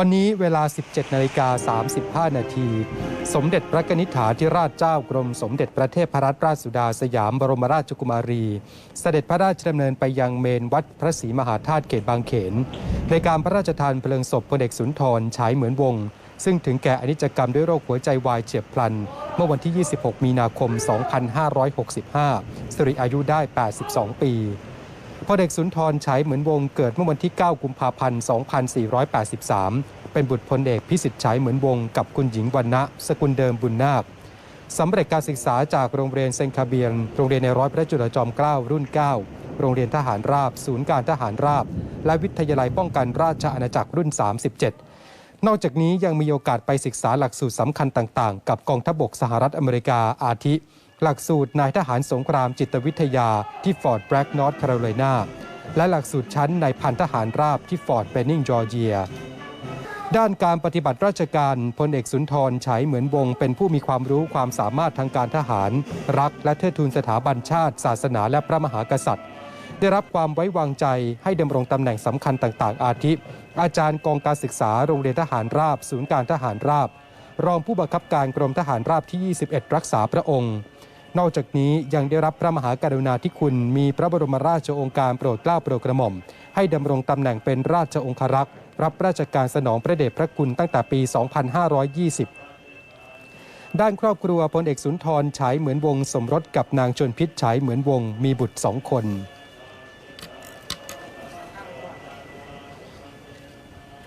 วันนี้เวลา 17นาฬิกา35 นาที สมเด็จพระนิษฐาธิราชเจ้ากรมสมเด็จพระเทพรัตนราชสุดาสยามบรมราชกุมารี เสด็จพระราชดำเนินไปยังเมนวัดพระศรีมหาธาตุเขตบางเขน ในการพระราชทานเพลิงศพพลเอกสุนทรฉายเหมือนวง ซึ่งถึงแก่อนิจกรรมด้วยโรคหัวใจวายเฉียบพลัน เมื่อวันที่ 26 มีนาคม 2565 สิริอายุได้ 82 ปี พลเอกสุนทรฉายเหมือนวงเกิดเมื่อวันที่ 9 กุมภาพันธ์ 2483 เป็นบุตรพลเอกพิสิทธิ์ฉายเหมือนวงกับคุณหญิงวรรณะ สกุลเดิมบุญนาคสำเร็จการศึกษาจากโรงเรียนเซนคาเบียน โรงเรียนในร้อยพระจุลจอมเกล้ารุ่น 9 โรงเรียนทหารราบ ศูนย์การทหารราบ และวิทยาลัยป้องกันราชอาณาจักรรุ่น 37 นอกจากนี้ยังมีโอกาสไปศึกษาหลักสูตรสำคัญต่าง ๆ กับกองทัพบกสหรัฐอเมริกาอาทิ หลักสูตรนายทหารสงครามจิตวิทยาที่ฟอร์ดแบร็กนอร์ทแคโรไลนาและหลักสูตรชั้นในพันทหารราบที่ฟอร์ดเบนนิงจอร์เจียด้านการปฏิบัติราชการพลเอกสุนทรฉายเหมือนวง เป็นผู้มีความรู้ความสามารถทางการทหาร รักและเทิดทูนสถาบันชาติ ศาสนาและพระมหากษัตริย์ ได้รับความไว้วางใจให้ดำรงตำแหน่งสำคัญต่าง ๆ อาทิ อาจารย์กองการศึกษาโรงเรียนทหารราบ ศูนย์การทหารราบ รองผู้บังคับการกรมทหารราบที่ 21 รักษาพระองค์ นอกจากนี้ยังได้รับพระมหากรุณาธิคุณมีพระบรมราชโองการโปรดเกล้าโปรดกระหม่อม ให้ดำรงตำแหน่งเป็นราชองครักษ์ รับราชการสนองพระเดชพระคุณตั้งแต่ปี 2520ด้านครอบครัวพลเอกสุนทรฉายเหมือนวง สมรสกับนางชนพิษฉายเหมือนวง มีบุตรสองคน